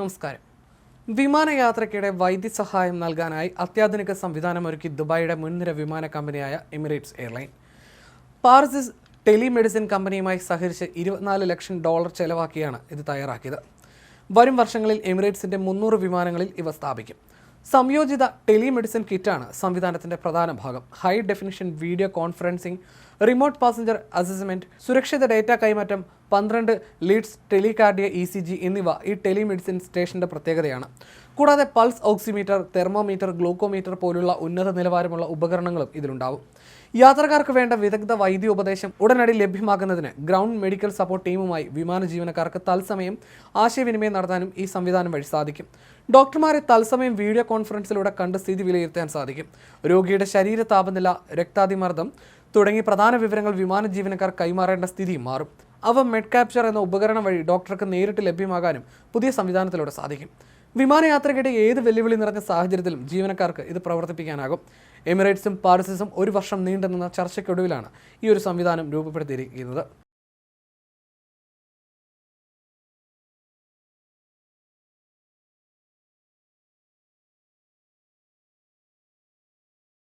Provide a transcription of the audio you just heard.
നമസ്കാരം. വിമാനയാത്രയ്ക്കിടെ വൈദ്യസഹായം നൽകാനായി അത്യാധുനിക സംവിധാനമൊരുക്കി ദുബായിയുടെ മുൻനിര വിമാന കമ്പനിയായ എമിറേറ്റ്സ് എയർലൈൻ. പാർസിസ് ടെലിമെഡിസിൻ കമ്പനിയുമായി സഹകരിച്ച് ഇരുപത്തിനാല് ലക്ഷം ഡോളർ ചെലവാക്കിയാണ് ഇത് തയ്യാറാക്കിയത്. വരും വർഷങ്ങളിൽ എമിറേറ്റ്സിന്റെ മുന്നൂറ് വിമാനങ്ങളിൽ ഇവ സ്ഥാപിക്കും. സംയോജിത ടെലിമെഡിസിൻ കിറ്റാണ് സംവിധാനത്തിന്റെ പ്രധാന ഭാഗം. High definition video conferencing remote passenger assessment സുരക്ഷിത ഡേറ്റ കൈമാറ്റം പന്ത്രണ്ട് leads telecardia E C G എന്നിവ ഈ ടെലിമെഡിസിൻ സ്റ്റേഷന്റെ പ്രത്യേകതയാണ്. കൂടാതെ പൾസ് ഓക്സിമീറ്റർ തെർമോമീറ്റർ ഗ്ലൂക്കോമീറ്റർ പോലുള്ള ഉന്നത നിലവാരമുള്ള ഉപകരണങ്ങളും ഇതിലുണ്ടാവും. യാത്രക്കാർക്ക് വേണ്ട വിദഗ്ധ വൈദ്യോപദേശം ഉടനടി ലഭ്യമാക്കുന്നതിന് ഗ്രൗണ്ട് മെഡിക്കൽ സപ്പോർട്ട് ടീമുമായി വിമാന ജീവനക്കാർക്ക് തത്സമയം ആശയവിനിമയം നടത്താനും ഈ സംവിധാനം വഴി സാധിക്കും. ഡോക്ടർമാരെ തത്സമയം വീഡിയോ കോൺഫറൻസിലൂടെ കണ്ട് സ്ഥിതി വിലയിരുത്താൻ സാധിക്കും. രോഗിയുടെ ശരീര താപനില രക്താതിമർദ്ദം തുടങ്ങി പ്രധാന വിവരങ്ങൾ വിമാന ജീവനക്കാർ കൈമാറേണ്ട സ്ഥിതിയും മാറും. അവ മെഡ് ക്യാപ്ചർ എന്ന ഉപകരണം വഴി ഡോക്ടർക്ക് നേരിട്ട് ലഭ്യമാകാനും പുതിയ സംവിധാനത്തിലൂടെ സാധിക്കും. വിമാനയാത്രയ്ക്കിടെ ഏത് വെല്ലുവിളി നിറഞ്ഞ സാഹചര്യത്തിലും ജീവനക്കാർക്ക് ഇത് പ്രവർത്തിപ്പിക്കാനാകും. എമിറേറ്റ്സും പാരിസിസും ഒരു വർഷം നീണ്ടുനിന്ന ചർച്ചയ്ക്കൊടുവിലാണ് ഈ ഒരു സംവിധാനം രൂപപ്പെടുത്തിയിരിക്കുന്നത്.